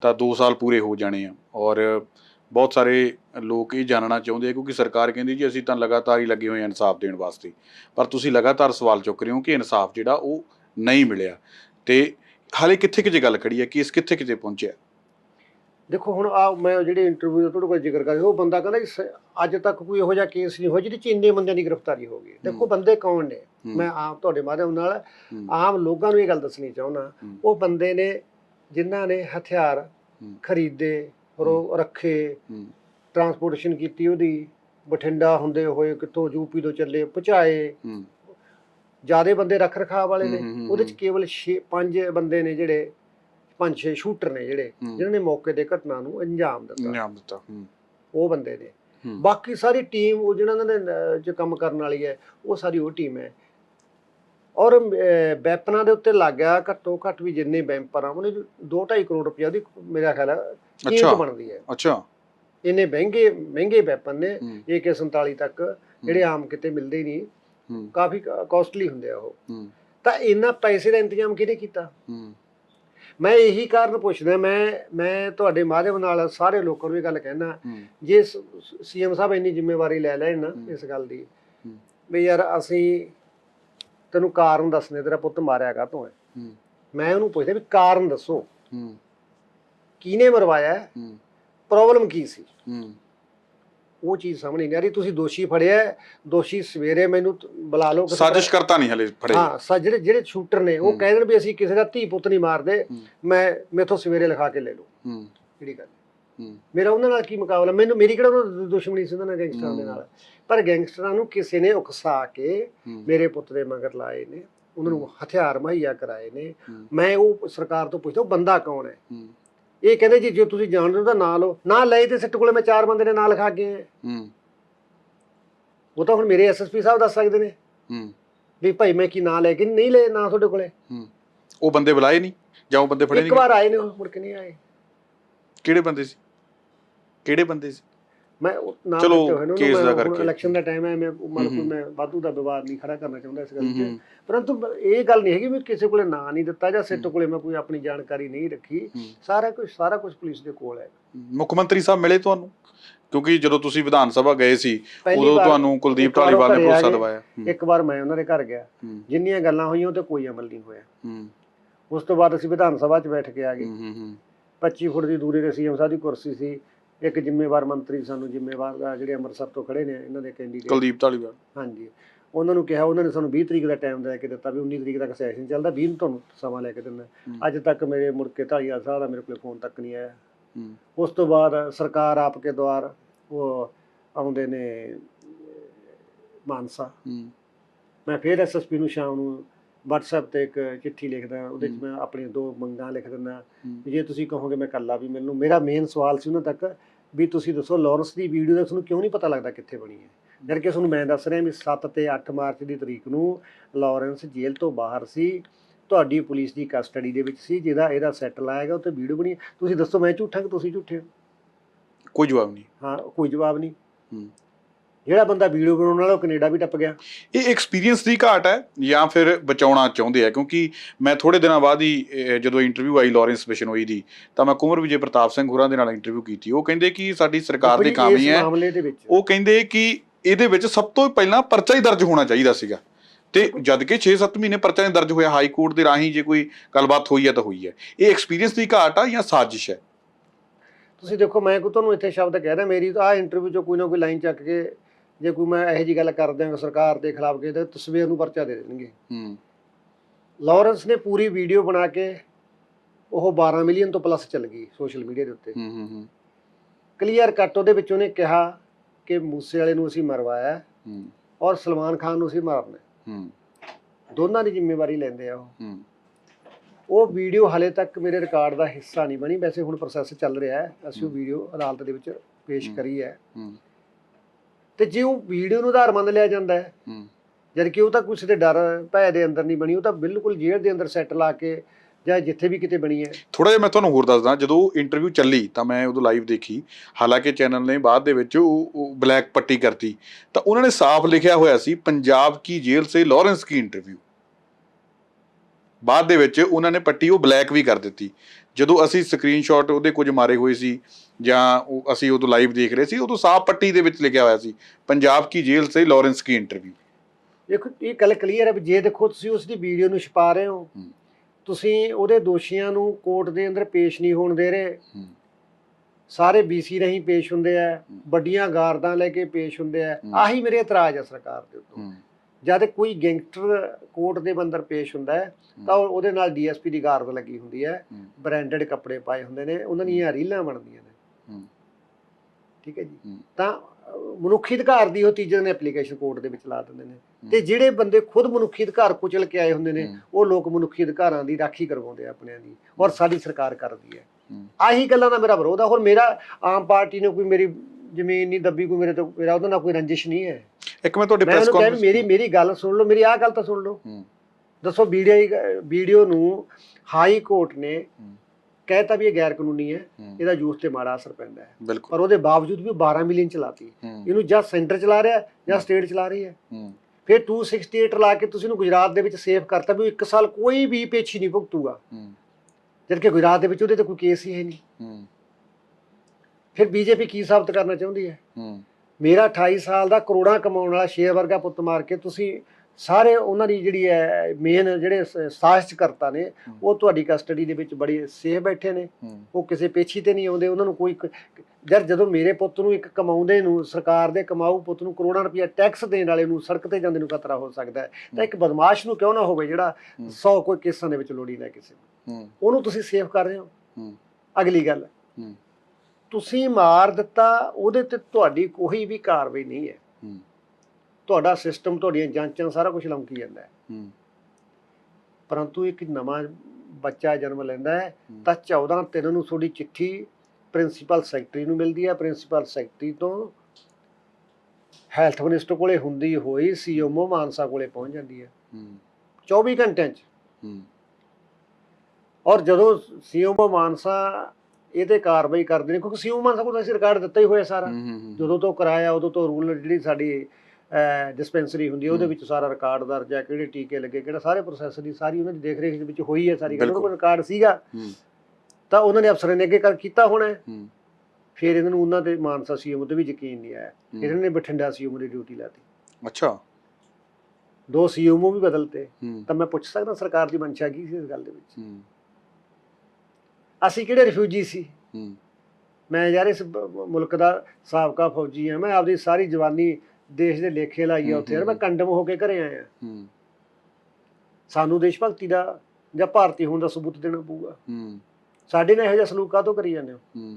ਤਾਂ 2 ਸਾਲ ਪੂਰੇ ਹੋ ਜਾਣੇ ਆ। ਔਰ ਬਹੁਤ ਸਾਰੇ ਲੋਕ ਇਹ ਜਾਣਨਾ ਚਾਹੁੰਦੇ ਆ ਕਿਉਂਕਿ ਸਰਕਾਰ ਕਹਿੰਦੀ ਜੀ ਅਸੀਂ ਤਾਂ ਲਗਾਤਾਰ ਹੀ ਲੱਗੇ ਹੋਏ ਹਾਂ ਇਨਸਾਫ ਦੇਣ ਵਾਸਤੇ। ਪਰ ਤੁਸੀਂ ਲਗਾਤਾਰ ਸਵਾਲ ਚੁੱਕ ਰਹੇ ਹੋ ਕਿ ਇਨਸਾਫ ਜਿਹੜਾ ਉਹ ਨਹੀਂ ਮਿਲਿਆ। ਤੇ ਹਾਲੇ ਕਿੱਥੇ ਕਿਤੇ ਗੱਲ ਖੜੀ ਹੈ? ਕੇਸ ਕਿੱਥੇ ਕਿਤੇ ਪਹੁੰਚਿਆ? ਦੇਖੋ ਹੁਣ ਆ ਮੈਂ ਜਿਹੜੇ ਇੰਟਰਵਿਊ ਦਾ ਤੁਹਾਡੇ ਕੋਲ ਜ਼ਿਕਰ ਕਰ ਰਿਹਾ ਉਹ ਬੰਦਾ ਕਹਿੰਦਾ ਕਿ ਸ- ਅੱਜ ਤੱਕ ਕੋਈ ਇਹੋ ਜਿਹਾ ਕੇਸ ਨਹੀਂ ਹੋਇਆ ਜਿਹਦੇ ਚ ਇੰਨੇ ਬੰਦਿਆਂ ਦੀ ਗ੍ਰਿਫਤਾਰੀ ਹੋ ਗਈ। ਦੇਖੋ। ਬੰਦੇ ਕੌਣ ਨੇ? ਮੈਂ ਆਮ ਤੁਹਾਡੇ ਮਾਧਿਅਮ ਨਾਲ ਆਮ ਲੋਕਾਂ ਨੂੰ ਇਹ ਗੱਲ ਦੱਸਣੀ ਚਾਹੁੰਦਾ। ਉਹ ਬੰਦੇ ਨੇ ਜਿਨ੍ਹਾਂ ਨੇ ਹਥਿਆਰ ਖਰੀਦੇ ਰੋ ਰੱਖੇ ਟਰਾਂਸਪੋਰਟੇਸ਼ਨ ਕੀਤੀ ਉਹਦੀ ਬਠਿੰਡਾ ਹੁੰਦੇ ਹੋਏ ਕਿੱਥੋਂ ਯੂਪੀ ਤੋਂ ਚੱਲੇ ਪਹੁੰਚਾਏ। ਜਿਆਦੇ ਬੰਦੇ ਰੱਖ ਰਖਾਅ ਵਾਲੇ ਨੇ। ਉਹਦੇ ਚ। ਕੇਵਲ 6 ਪੰਜ ਬੰਦੇ ਨੇ ਜਿਹੜੇ ਪੰਜ ਛੇ ਸ਼ੂਟਰ ਨੇ ਜਿਹੜੇ। ਜਿਨ੍ਹਾਂ ਨੇ ਮੌਕੇ ਤੇ ਘਟਨਾ ਨੂੰ ਅੰਜਾਮ ਦਿੱਤਾ। ਉਹ ਬੰਦੇ ਨੇ। ਬਾਕੀ ਸਾਰੀ ਟੀਮ ਉਹ ਜਿਹਨਾਂ ਦੇ ਨ- ਚ ਕੰਮ ਕਰਨ ਵਾਲੀ ਹੈ ਉਹ ਸਾਰੀ ਉਹ ਟੀਮ ਹੈ। ਔਰ ਵੈਪਨਾਂ ਦੇ ਉੱਤੇ ਲੱਗ ਗਿਆ ਘੱਟੋ ਘੱਟ ਵੀ ਜਿੰਨੇ ਵੈਂਪਰ ਆ ਉਹਨੇ 2.5 ਕਰੋੜ ਰੁਪਏ ਉਹਦੀ ਮੇਰਾ ਖਿਆਲ ਹੈ ਕੀਮਤ ਬਣਦੀ ਹੈ। ਅੱਛਾ। ਇੰਨੇ ਮਹਿੰਗੇ ਮਹਿੰਗੇ ਵੈਪਨ ਨੇ ਹੂੰ, AK47 ਤੱਕ ਜਿਹੜੇ ਆਮ ਕਿਤੇ ਮਿਲਦੇ ਨਹੀਂ ਕਾਫੀ ਕਾਸਟਲੀ ਹੁੰਦੇ ਆ ਉਹ। ਹੂੰ, ਤਾਂ ਇੰਨਾ ਪੈਸੇ ਦਾ ਇੰਤਜ਼ਾਮ ਕਿਹਨੇ ਕੀਤਾ? ਹੂੰ, ਮੈਂ ਇਹੀ ਕਾਰਨ ਪੁੱਛਦਾ ਮੈਂ ਮੈਂ ਤੁਹਾਡੇ ਮਾਧਿਅਮ ਨਾਲ ਸਾਰੇ ਲੋਕਾਂ ਨੂੰ ਇਹ ਗੱਲ ਕਹਿਣਾ ਜੇ ਸੀਐਮ ਸਾਹਿਬ ਇੰਨੀ ਜ਼ਿੰਮੇਵਾਰੀ ਲੈ ਲੈਣ। ਇਸ ਗੱਲ ਦੀ। ਵੀ ਯਾਰ ਅਸੀਂ ਤੈਨੂੰ ਕਾਰਨ ਦੱਸਨੇ ਤੇਰਾ ਪੁੱਤ ਮਾਰਿਆ ਕਾਹਤੋਂ ਹੈ? ਹੂੰ, ਮੈਂ ਉਹਨੂੰ ਪੁੱਛਦਾ ਵੀ ਕਾਰਨ ਦੱਸੋ। ਹੂੰ, ਕਿਹਨੇ ਮਰਵਾਇਆ? ਹੂੰ, ਪ੍ਰੋਬਲਮ ਕੀ ਸੀ? ਹੂੰ, ਉਹ ਚੀਜ਼ ਸਾਹਮਣੇ ਨਹੀਂ ਆ ਰਹੀ ਤੁਸੀਂ ਦੋਸ਼ੀ ਫੜਿਆ ਦੋਸ਼ੀ ਸਵੇਰੇ ਮੈਨੂੰ ਤ- ਬੁਲਾ ਲਓ ਸਾਜ਼ਿਸ਼ ਕਰਤਾ ਨਹੀਂ ਹਲੇ ਫੜੇ। ਹਾਂ ਸਾ ਜਿਹੜੇ ਜਿਹੜੇ ਸ਼ੂਟਰ ਨੇ ਉਹ ਹੂੰ। ਕਹਿ ਦੇਣ ਵੀ ਅਸੀਂ ਕਿਸੇ ਦਾ ਧੀ ਪੁੱਤ ਨਹੀਂ ਮਾਰਦੇ। ਮੈਂ ਮੇਥੋਂ ਸਵੇਰੇ ਲਿਖਾ ਕੇ ਲੈ ਲਓ। ਹੂੰ, ਜਿਹੜੀ ਗੱਲ ਮੇਰਾ ਉਹਨਾਂ ਨਾਲ ਕੀ ਮੁਕਾਬਲਾ? ਮੈਨੂੰ ਮੇਰੀ ਕਿਹੜਾ ਉਹਨਾਂ ਦੁਸ਼ਮਣੀ ਸੀ ਉਹਨਾਂ ਨਾਲ ਗੈਂਗਸਟਰਾਂ ਦੇ। ਨਾਲ? ਪਰ ਗੈਂਗਸਟਰਾਂ ਨੂੰ ਕਿਸੇ ਨੇ ਉਕਸਾ ਕੇ ਮੇਰੇ ਪੁੱਤ ਦੇ ਮਗਰ ਲਾਏ ਨੇ। ਉਹਨਾਂ ਨੂੰ ਹਥਿਆਰ ਮੁਹੱਈਆ ਕਰਾਏ ਨੇ। ਮੈਂ ਉਹ ਸਰਕਾਰ ਤੋਂ ਪੁੱਛਦਾ ਉਹ ਬੰਦਾ ਕੌਣ ਹੈ? ਇਹ ਕਹਿੰਦੇ ਜੀ ਜੇ ਤੁਸੀਂ ਜਾਣਦੇ ਹੋ ਤਾਂ ਨਾਂ ਲਓ। ਨਾਂ ਲਏ ਤੇ ਸਿੱਟ ਕੋਲੇ ਮੈਂ ਚਾਰ ਬੰਦੇ ਨੇ ਨਾਂ ਲਿਖਾ ਕੇ ਉਹ ਤਾਂ ਹੁਣ ਮੇਰੇ ਐਸਐਸਪੀ ਸਾਹਿਬ ਦੱਸ ਸਕਦੇ ਨੇ। ਵੀ ਭਾਈ ਮੈਂ ਕੀ ਨਾਂ ਲੈ ਕੇ ਨਹੀਂ ਲਏ ਨਾਂ ਤੁਹਾਡੇ ਕੋਲੇ। ਉਹ ਬੰਦੇ ਬੁਲਾਏ ਨਹੀਂ? ਜਾਂ ਉਹ ਬੰਦੇ ਫੜੇ ਇੱਕ ਨਹੀਂ ਵਾਰ ਆਏ ਨੇ ਮੁੜ ਕੇ ਨਹੀਂ ਆਏ। ਕਿਹੜੇ ਬੰਦੇ ਸੀ? ਕਿਹੜੇ ਬੰਦੇ ਸੀ? ਮੈਂ ਉਹ ਨਾਮ ਚਲੋ, ਕੇਸ ਦਾ ਕਰਕੇ। ਇਲੈਕਸ਼ਨ ਦਾ ਟਾਈਮ ਹੈ ਮੈਂ ਮਤਲਬ। ਮੈਂ ਵਾਧੂ ਦਾ ਵਿਵਾਦ ਨਹੀਂ ਖੜਾ ਕਰਨਾ ਚਾਹੁੰਦਾ ਇਸ ਗੱਲ 'ਚ ਪਰੰਤੂ ਇਹ ਗੱਲ ਨਹੀਂ ਹੈਗੀ ਵੀ ਕਿਸੇ ਕੋਲੇ ਨਾਂ ਨਹੀਂ ਦਿੱਤਾ ਜਾਂ ਸਿੱਟ। ਕੋਲੇ ਮੈਂ ਕੋਈ ਆਪਣੀ ਜਾਣਕਾਰੀ ਨਹੀਂ ਰੱਖੀ। ਸਾਰਾ ਕੁਝ ਸਾਰਾ ਕੁਝ ਪੁਲਿਸ ਦੇ ਕੋਲ ਹੈ। ਮੁੱਖ ਮੰਤਰੀ ਸਾਹਿਬ ਮਿਲੇ ਤੁਹਾਨੂੰ? ਕਿਉਂਕਿ ਜਦੋਂ ਤੁਸੀਂ ਵਿਧਾਨ ਸਭਾ ਗਏ ਸੀ ਉਦੋਂ ਤੁਹਾਨੂੰ ਕੁਲਦੀਪ ਢਾਲੀਵਾਲ ਨੇ ਭਰੋਸਾ। ਦਿਵਾਇਆ ਇੱਕ ਵਾਰ ਮੈਂ ਉਹਨਾਂ ਦੇ ਘਰ ਗਿਆ। ਜਿੰਨੀਆਂ ਗੱਲਾਂ ਹੋਈਆਂ ਉਹ ਤੇ ਕੋਈ ਅਮਲ ਨਹੀਂ ਹੋਇਆ। ਉਸ ਤੋਂ ਬਾਅਦ ਅਸੀਂ ਵਿਧਾਨ ਸਭਾ 'ਚ ਬੈਠ ਕੇ ਆ ਗਏ। ਹੂੰ, ਹੂੰ, ਹੂੰ, 25 ਫੁੱਟ ਦੀ ਦੂਰੀ ਤੇ ਸੀਐਮ ਸਾਹਿਬ ਦੀ ਕੁਰਸੀ ਸੀ। ਇੱਕ ਜ਼ਿੰਮੇਵਾਰ ਮੰਤਰੀ ਸਾਨੂੰ ਜ਼ਿੰਮੇਵਾਰ ਜਿਹੜੇ ਅੰਮ੍ਰਿਤਸਰ ਤੋਂ ਖੜੇ ਨੇ ਇਹਨਾਂ ਦੇ ਕੈਂਡੀਡੇਟ। ਕੁਲਦੀਪ ਢਾਲੀਵਾਲ ਹਾਂਜੀ। ਉਹਨਾਂ ਨੂੰ ਕਿਹਾ ਉਹਨਾਂ ਨੇ ਸਾਨੂੰ 20 ਤਰੀਕ ਦਾ ਟਾਈਮ ਦੇ ਕੇ ਦਿੱਤਾ ਵੀ 19 ਤਰੀਕ ਤੱਕ ਸੈਸ਼ਨ ਚੱਲਦਾ 20 ਨੂੰ ਤੁਹਾਨੂੰ ਸਮਾਂ ਲੈ ਕੇ ਦਿੰਦਾ। ਅੱਜ ਤੱਕ ਮੇਰੇ ਮੁੜ ਕੇ ਢਾਲੀਵਾਲ ਸਾਹਿਬ ਦਾ ਮੇਰੇ ਕੋਲ ਫੋਨ ਤੱਕ ਨਹੀਂ ਆਇਆ। ਉਸ ਤੋਂ ਬਾਅਦ ਸਰਕਾਰ ਆਪ ਕੇ ਦੁਆਰ ਉਹ ਆਉਂਦੇ ਨੇ ਮਾਨਸਾ। ਮੈਂ ਫਿਰ ਐਸਐਸਪੀ ਨੂੰ ਸ਼ਾਮ ਨੂੰ WhatsApp ਤੇ ਇੱਕ ਚਿੱਠੀ ਲਿਖਦਾ ਉਹਦੇ 'ਚ। ਮੈਂ ਆਪਣੀਆਂ ਦੋ ਮੰਗਾਂ ਲਿਖ ਦਿੰਦਾ ਜੇ ਤੁਸੀਂ ਕਹੋਗੇ ਮੈਂ ਕੱਲਾ ਵੀ ਮਿਲ ਲੂੰ ਮੇਰਾ ਮੇਨ ਸਵਾਲ ਸੀ ਉਹਨਾਂ ਤੱਕ ਵੀ ਤੁਸੀਂ ਦੱਸੋ ਲਾਰੈਂਸ ਦੀ ਵੀਡੀਓ ਦਾ ਤੁਹਾਨੂੰ ਕਿਉਂ ਨਹੀਂ ਪਤਾ ਲੱਗਦਾ ਕਿੱਥੇ ਬਣੀ ਹੈ ਜਦ ਕਿ ਤੁਹਾਨੂੰ ਮੈਂ ਦੱਸ ਰਿਹਾ ਵੀ 7 ਤੇ 8 ਮਾਰਚ ਦੀ ਤਰੀਕ ਨੂੰ ਲਾਰੈਂਸ ਜੇਲ੍ਹ ਤੋਂ ਬਾਹਰ ਸੀ ਤੁਹਾਡੀ ਪੁਲਿਸ ਦੀ ਕਸਟਡੀ ਦੇ ਵਿੱਚ ਸੀ ਜਿਹਦਾ ਇਹਦਾ ਸੈੱਟ ਲਾਇਆਗਾ ਉੱਤੇ ਵੀਡੀਓ ਬਣੀ। ਤੁਸੀਂ ਦੱਸੋ ਮੈਂ ਝੂਠਾ ਕਿ ਤੁਸੀਂ ਝੂਠੇ ਹੋ ਕੋਈ ਜਵਾਬ ਨਹੀਂ ਹਾਂ ਕੋਈ ਜਵਾਬ ਨਹੀਂ ਹੂੰ। ਜਿਹੜਾ ਬੰਦਾ ਵੀਡੀਓ ਬਣਾਉਣ ਵਾਲਾ ਉਹ ਕੈਨੇਡਾ ਵੀ ਟੱਪ ਗਿਆ। ਇਹ ਐਕਸਪੀਰੀਅੰਸ ਦੀ ਘਾਟ ਹੈ ਜਾਂ ਫਿਰ ਬਚਾਉਣਾ ਚਾਹੁੰਦੇ ਆ? ਕਿਉਂਕਿ ਮੈਂ ਥੋੜੇ ਦਿਨਾਂ ਬਾਅਦ ਹੀ ਜਦੋਂ ਇੰਟਰਵਿਊ ਆਈ ਲਾਰੈਂਸ ਬਿਸ਼ਨੋਈ ਦੀ ਤਾਂ ਮੈਂ ਕੁੰਵਰ ਵਿਜੇ ਪ੍ਰਤਾਪ ਸਿੰਘ ਹੋਰਾਂ ਦੇ ਨਾਲ ਇੰਟਰਵਿਊ ਕੀਤੀ। ਉਹ ਕਹਿੰਦੇ ਕਿ ਸਾਡੀ ਸਰਕਾਰ ਦੀ ਕਾਮੀ ਹੈ। ਉਹ ਕਹਿੰਦੇ ਕਿ ਇਹਦੇ ਵਿੱਚ ਸਭ ਤੋਂ ਪਹਿਲਾਂ ਪਰਚਾ ਹੀ ਦਰਜ ਹੋਣਾ ਚਾਹੀਦਾ ਸੀਗਾ। ਤੇ ਜਦ ਕਿ 6-7 ਮਹੀਨੇ ਪਰਚਾ ਨਹੀਂ ਦਰਜ ਹੋਇਆ ਹਾਈ ਕੋਰਟ ਦੇ ਰਾਹੀਂ ਜੇ ਕੋਈ ਗੱਲਬਾਤ ਹੋਈ ਹੈ ਤਾਂ ਹੋਈ ਹੈ। ਇਹ ਐਕਸਪੀਰੀਅੰਸ ਦੀ ਘਾਟ ਆ ਜਾਂ ਸਾਜ਼ਿਸ਼ ਹੈ? ਤੁਸੀਂ ਦੇਖੋ ਮੈਂ ਕੋ ਤੁਹਾਨੂੰ ਇੱਥੇ ਸ਼ਬਦ ਕਹਿ ਰਿਹਾ ਮੇਰੀ ਤਾਂ ਆ ਇੰਟਰਵਿਊ ਚੋਂ ਕੋਈ ਨਾ ਕੋਈ ਲਾਈਨ ਚੱਕ ਕੇ ਜੇ ਕੋਈ ਮੈਂ ਇਹੋ ਜੀ ਗੱਲ ਕਰ ਦਿਆਂਗਾ ਸਰਕਾਰ ਦੇ ਖਿਲਾਫ ਕੇ ਤੇ ਤਸਵੀਰ ਨੂੰ ਪਰਚਾ ਦੇ ਦੇਣਗੇ। ਹੂੰ। ਲਾਰੈਂਸ ਨੇ ਪੂਰੀ ਵੀਡੀਓ ਬਣਾ ਕੇ ਉਹ 12 ਮਿਲੀਅਨ ਤੋਂ ਪਲੱਸ ਚੱਲ ਗਈ ਸੋਸ਼ਲ ਮੀਡੀਆ ਦੇ ਉੱਤੇ। ਹੂੰ ਹੂੰ ਕਲੀਅਰ ਕੱਟ ਉਹਦੇ ਵਿੱਚ ਉਹਨੇ ਕਿਹਾ ਕਿ ਮੂਸੇ ਵਾਲੇ ਨੂੰ ਅਸੀਂ ਮਰਵਾਇਆ ਹੈ ਔਰ ਸਲਮਾਨ ਖਾਨ ਨੂੰ ਅਸੀਂ ਮਾਰਨਾ ਹੈ। ਦੋਨਾਂ ਦੀ ਜ਼ਿੰਮੇਵਾਰੀ ਲੈਂਦੇ ਆ ਉਹ। ਹੂੰ। ਉਹ ਵੀਡੀਓ ਹਲੇ ਤੱਕ ਮੇਰੇ ਰਿਕਾਰਡ ਦਾ ਹਿੱਸਾ ਨਹੀਂ ਬਣੀ। ਵੈਸੇ ਹੁਣ ਪ੍ਰੋਸੈਸ ਚੱਲ ਰਿਹਾ ਹੈ। ਅਸੀਂ ਉਹ ਵੀਡੀਓ ਅਦਾਲਤ ਦੇ ਵਿੱਚ ਪੇਸ਼। ਕਰੀ ਹੈ। ਹੂੰ। ਤੇ ਜੇ ਉਹ ਵੀਡੀਓ ਨੂੰ ਆਧਾਰ ਮੰਨ ਲਿਆ ਜਾਂਦਾ ਹੈ ਜਦ ਕਿ ਉਹ ਤਾਂ ਕਿਸੇ ਦੇ ਡਰ ਭੈ ਦੇ ਅੰਦਰ ਨਹੀਂ ਬਣੀ ਉਹ ਤਾਂ ਬਿਲਕੁਲ ਜੇਲ੍ਹ ਦੇ ਅੰਦਰ ਸੈੱਟ ਲਾ ਕੇ ਜਾਂ ਜਿੱਥੇ ਵੀ ਕਿਤੇ ਬਣੀ ਹੈ। ਥੋੜਾ ਜਿਹਾ ਮੈਂ ਤੁਹਾਨੂੰ ਹੋਰ ਦੱਸਦਾ ਜਦੋਂ ਇੰਟਰਵਿਊ ਚੱਲੀ ਤਾਂ ਮੈਂ ਉਦੋਂ ਲਾਈਵ ਦੇਖੀ। ਹਾਲਾਂਕਿ ਚੈਨਲ ਨੇ ਬਾਅਦ ਦੇ ਵਿੱਚ ਉਹ ਬਲੈਕ ਪੱਟੀ ਕਰਤੀ। ਤਾਂ ਉਹਨਾਂ ਨੇ ਸਾਫ਼ ਲਿਖਿਆ ਹੋਇਆ ਸੀ ਪੰਜਾਬ ਕੀ ਜੇਲ੍ਹ ਸੇ ਲਾਰੈਂਸ ਕੀ ਇੰਟਰਵਿਊ ਬਾਅਦ ਦੇ ਵਿੱਚ ਉਹਨਾਂ ਨੇ ਪੱਟੀ ਉਹ ਬਲੈਕ ਵੀ ਕਰ ਦਿੱਤੀ। ਜਦੋਂ ਅਸੀਂ ਸਕਰੀਨਸ਼ਾਟ ਉਹਦੇ ਕੁਝ ਮਾਰੇ ਹੋਏ ਸੀ ਜਾਂ ਉਹ ਅਸੀਂ ਉਦੋਂ ਲਾਈਵ ਦੇਖ ਰਹੇ ਸੀ ਉਦੋਂ ਸਾਫ਼ ਪੱਟੀ ਦੇ ਵਿੱਚ ਲਿਖਿਆ ਹੋਇਆ ਸੀ ਪੰਜਾਬ ਕੀ ਜੇਲ੍ਹ ਸੇ ਲਾਰੈਂਸ ਕੀ ਇੰਟਰਵਿਊ ਦੇਖੋ ਇਹ ਗੱਲ ਕਲੀਅਰ ਹੈ ਵੀ ਜੇ ਦੇਖੋ ਤੁਸੀਂ ਉਸ ਦੀ ਵੀਡੀਓ ਨੂੰ ਛਪਾ ਰਹੇ ਹੋ। ਤੁਸੀਂ ਉਹਦੇ ਦੋਸ਼ੀਆਂ ਨੂੰ ਕੋਰਟ ਦੇ ਅੰਦਰ ਪੇਸ਼ ਨਹੀਂ ਹੋਣ ਦੇ ਰਹੇ ਸਾਰੇ ਬੀਸੀ ਨਹੀਂ ਪੇਸ਼ ਹੁੰਦੇ ਆ। ਵੱਡੀਆਂ ਗਾਰਦਾਂ ਲੈ ਕੇ ਪੇਸ਼ ਹੁੰਦੇ ਆ। ਆਹੀ ਮੇਰੇ ਇਤਰਾਜ਼ ਹੈ ਸਰਕਾਰ ਦੇ ਉੱਤੇ ਜਦ ਕੋਈ ਗੈਂਗਸਟਰ ਕੋਰਟ ਦੇ ਅੰਦਰ ਪੇਸ਼ ਹੁੰਦਾ ਹੈ ਤਾਂ ਉਹ- ਉਹਦੇ ਨਾਲ ਡੀਐਸਪੀ ਦੀ ਗਾਰਦ ਲੱਗੀ ਹੁੰਦੀ ਹੈ। ਬ੍ਰਾਂਡਡ ਕੱਪੜੇ ਪਾਏ ਹੁੰਦੇ ਨੇ ਉਹਨਾਂ ਦੀਆਂ ਰੀਲਾਂ ਬਣਦੀਆਂ ਨੇ। ਠੀਕ ਹੈ ਜੀ। ਤਾਂ ਮਨੁੱਖੀ ਅਧਿਕਾਰ ਦੀ ਉਹ ਤੀਜੇ ਨੇ ਐਪਲੀਕੇਸ਼ਨ ਕੋਰਟ ਦੇ ਵਿੱਚ ਲਾ ਦਿੰਦੇ ਨੇ ਤੇ ਜਿਹੜੇ ਬੰਦੇ ਖੁਦ ਮਨੁੱਖੀ ਅਧਿਕਾਰ ਕੁਚਲ ਕੇ ਆਏ ਹੁੰਦੇ ਨੇ। ਉਹ ਲੋਕ ਮਨੁੱਖੀ ਅਧਿਕਾਰਾਂ ਦੀ ਰਾਖੀ ਕਰਵਾਉਂਦੇ ਆ ਆਪਣਿਆਂ ਦੀ ਔਰ ਸਾਡੀ ਸਰਕਾਰ ਕਰਦੀ ਹੈ ਹੂੰ। ਆਹੀ ਗੱਲਾਂ ਦਾ ਮੇਰਾ ਵਿਰੋਧ ਆ ਹੋਰ ਮੇਰਾ ਆਮ ਪਾਰਟੀ ਨੇ ਕੋਈ ਮੇਰੀ ਜ਼ਮੀਨ ਨਹੀਂ ਦੱਬੀ ਕੋਈ ਮੇਰੇ ਤੋਂ ਮੇਰਾ ਉਹਦੇ ਨਾਲ ਕੋਈ ਰੰਜਿਸ਼ ਨਹੀਂ ਹੈ ਇੱਕ ਮੈਂ ਤੁਹਾਡੇ ਮੈਂ ਪ੍ਰੈਸ ਉਹਨੂੰ ਕਿਹਾ ਵੀ ਕਾਨਫਰੰਸ ਮੇਰੀ ਮੇਰੀ ਗੱਲ ਸੁਣ ਲਓ ਮੇਰੀ ਆਹ ਗੱਲ ਤਾਂ ਸੁਣ ਲਓ ਹੂੰ। ਦੱਸੋ ਵੀਡੀਓ ਵੀਡੀਓ ਨੂੰ ਹਾਈ ਕੋਰਟ ਨੇ ਹੂੰ। ਕਹਿਤਾ ਵੀ ਇਹ ਗੈਰ ਕਾਨੂੰਨੀ ਹੈ ਹੂੰ। ਇਹਦਾ ਯੂਥ ਤੇ ਮਾੜਾ ਅਸਰ ਪੈਂਦਾ ਹੈ ਬਿਲਕੁਲ ਪਰ ਉਹਦੇ ਬਾਵਜੂਦ ਵੀ ਉਹ 12 ਮਿਲੀਅਨ ਚਲਾਤੀ ਹੂੰ। ਇਹਨੂੰ ਜਾਂ ਸੈਂਟਰ ਚਲਾ ਰਿਹਾ ਜਾਂ ਸਟੇਟ ਚਲਾ ਰਹੀ ਹੈ ਹੂੰ। ਫਿਰ 268 ਲਾ ਕੇ ਤੁਸੀਂ ਇਹਨੂੰ ਗੁਜਰਾਤ ਦੇ ਵਿੱਚ ਸੇਫ ਕਰਤਾ ਵੀ ਉਹ ਇੱਕ ਸਾਲ ਕੋਈ ਵੀ ਪੇਛੀ ਨਹੀਂ ਭੁਗਤੂਗਾ ਹੂੰ। ਜਦ ਕਿ ਗੁਜਰਾਤ ਦੇ ਵਿੱਚ ਉਹਦੇ ਤੇ ਕੋਈ ਕੇਸ ਹੀ ਹੈ ਨਹੀਂ ਹੂੰ। ਫਿਰ ਬੀਜੇਪੀ ਕੀ ਸਾਬਤ ਕਰਨਾ ਚਾਹੁੰਦੀ ਹੈ ਹੂੰ। ਮੇਰਾ 28 ਸਾਲ ਦਾ ਕਰੋੜਾਂ ਕਮਾਉਣ ਵਾਲਾ ਸ਼ੇਰ ਵਰਗਾ ਪੁੱਤ ਮਾਰ ਕੇ ਤੁਸੀਂ ਸਾਰੇ ਉਹਨਾਂ ਦੀ ਜਿਹੜੀ ਹੈ ਮੇਨ ਜਿਹੜੇ ਸ- ਸਾਜ਼ਿਸ਼ ਕਰਤਾ ਨੇ ਉਹ ਤੁਹਾਡੀ ਕਸਟਡੀ ਦੇ ਵਿੱਚ ਬੜੀ ਸੇਫ ਬੈਠੇ ਨੇ। ਉਹ ਕਿਸੇ ਪੇਛੀ ਤੇ ਨਹੀਂ ਆਉਂਦੇ ਉਹਨਾਂ ਨੂੰ ਕੋਈ ਯਾਰ ਜਦੋਂ ਮੇਰੇ ਪੁੱਤ ਨੂੰ ਇੱਕ ਕਮਾਉਂਦੇ ਨੂੰ ਸਰਕਾਰ ਦੇ ਕਮਾਊ ਪੁੱਤ ਨੂੰ ਕਰੋੜਾਂ ਰੁਪਇਆ ਟੈਕਸ ਦੇਣ ਵਾਲੇ ਨੂੰ ਸੜਕ ਤੇ ਜਾਂਦੇ ਨੂੰ ਖਤਰਾ ਹੋ ਸਕਦਾ ਹੈ ਤਾਂ ਇੱਕ ਬਦਮਾਸ਼ ਨੂੰ ਕਿਉਂ ਨਾ ਹੋਵੇ ਜਿਹੜਾ ਹੂੰ। 100 ਕੋਈ ਕੇਸਾਂ ਦੇ ਵਿੱਚ ਲੋੜੀ ਨਾ ਕਿਸੇ ਨੂੰ। ਉਹਨੂੰ ਤੁਸੀਂ ਸੇਫ ਕਰ ਰਹੇ ਹੋ। ਅਗਲੀ ਗੱਲ। ਤੁਸੀਂ ਮਾਰ ਦਿੱਤਾ ਉਹਦੇ ਤੇ ਤੁਹਾਡੀ ਕੋਈ ਵੀ ਕਾਰਵਾਈ ਨਹੀਂ ਹੈ। ਤੁਹਾਡਾ ਸਿਸਟਮ ਤੁਹਾਡੀਆਂ ਜਾਂਚਾਂ ਸਾਰਾ ਕੁਝ ਲੰਕੀ ਜਾਂਦਾ ਹੈ। ਪਰੰਤੂ ਇੱਕ ਨਵਾਂ ਬੱਚਾ ਜਨਮ ਲੈਂਦਾ ਹੈ। ਤਾਂ 14 ਤਿੰਨ ਨੂੰ ਤੁਹਾਡੀ ਚਿੱਠੀ ਪ੍ਰਿੰਸੀਪਲ ਸੈਕਟਰੀ ਨੂੰ ਮਿਲਦੀ ਹੈ ਪ੍ਰਿੰਸੀਪਲ ਸੈਕਟਰੀ ਤੋਂ ਹੈਲਥ ਮਿਨਿਸਟਰ ਕੋਲੇ ਹੁੰਦੀ ਹੋਈ ਸੀਐਮਓ ਮਾਨਸਾ ਕੋਲੇ ਪਹੁੰਚ ਜਾਂਦੀ ਹੈ ਹੂੰ। 24 ਘੰਟਿਆਂ 'ਚ। ਔਰ ਜਦੋਂ ਸੀਐਮਓ ਮਾਨਸਾ ਇਹਤੇ ਕਾਰਵਾਈ ਕਰਦੇ ਨੇ ਕਿਉਂਕਿ ਮਾਨਸਾ ਕੋਲ ਤਾਂ ਅਸੀਂ ਰਿਕਾਰਡ ਦਿੱਤਾ ਹੀ ਹੋਇਆ ਸਾਰਾ। ਜਦੋਂ ਤੋਂ ਕਰਾਇਆ ਉਦੋਂ ਤੋਂ ਰੂਲ ਜਿਹੜੀ ਸਾਡੀ ਡਿਸਪੈਂਸਰੀ ਹੁੰਦੀ ਹੈ ਉਹਦੇ। ਵਿੱਚ ਸਾਰਾ ਰਿਕਾਰਡ ਦਰਜ ਹੈ ਕਿਹੜੇ ਟੀਕੇ ਲੱਗੇ ਕਿਹੜਾ ਸਾਰੇ ਪ੍ਰੋਸੈਸ ਦੀ ਸਾਰੀ ਉਹਨਾਂ ਦੀ ਦੇਖ ਰੇਖ ਦੇ ਵਿੱਚ ਹੋਈ ਹੈ ਸਾਰੀ ਉਹਨਾਂ। ਕੋਲ ਰਿਕਾਰਡ ਸੀਗਾ। ਤਾਂ ਉਹਨਾਂ ਨੇ ਅਫਸਰਾਂ ਨੇ ਅੱਗੇ ਕਰ ਕੀਤਾ ਹੋਣਾ। ਫਿਰ ਇਹਨਾਂ ਨੂੰ ਉਹਨਾਂ ਤੇ ਮਾਨਸਾ ਸੀਐਮ ਤੇ ਵੀ ਯਕੀਨ ਨਹੀਂ ਆਇਆ। ਇਹਨਾਂ ਨੇ ਬਠਿੰਡਾ ਸੀਐਮ ਦੀ ਡਿਊਟੀ ਲਾਤੀ ਅੱਛਾ ਦੋ ਸੀਐਮਓ ਵੀ ਬਦਲਤੇ। ਤਾਂ ਮੈਂ ਪੁੱਛ ਸਕਦਾ ਸਰਕਾਰ ਦੀ ਮਨਸ਼ਾ ਕੀ ਸੀ ਇਸ ਗੱਲ ਦੇ ਵਿੱਚ। ਅਸੀਂ ਕਿਹੜੇ ਰਿਫਿਊਜੀ ਸੀ। ਮੈਂ ਯਾਰ ਇਸ ਮੁਲਕ ਦਾ ਸਾਬਕਾ ਫੌਜੀ ਹਾਂ ਮੈਂ ਆਪਦੀ ਸਾਰੀ ਜਵਾਨੀ ਦੇਸ਼ ਦੇ ਲੇਖੇ ਲਾਈ ਆ ਉੱਥੇ ਯਾਰ ਮੈਂ। ਕੰਡਮ ਹੋ ਕੇ ਘਰੇ ਆਇਆ। ਸਾਨੂੰ ਦੇਸ਼ ਭਗਤੀ ਦਾ ਜਾਂ ਭਾਰਤੀ ਹੋਣ ਦਾ ਸਬੂਤ ਦੇਣਾ ਪਊਗਾ। ਸਾਡੇ ਨਾਲ ਇਹੋ ਜਿਹਾ ਸਲੂਕ ਕਾਹਤੋਂ ਕਰੀ ਜਾਂਦੇ ਹੂੰ।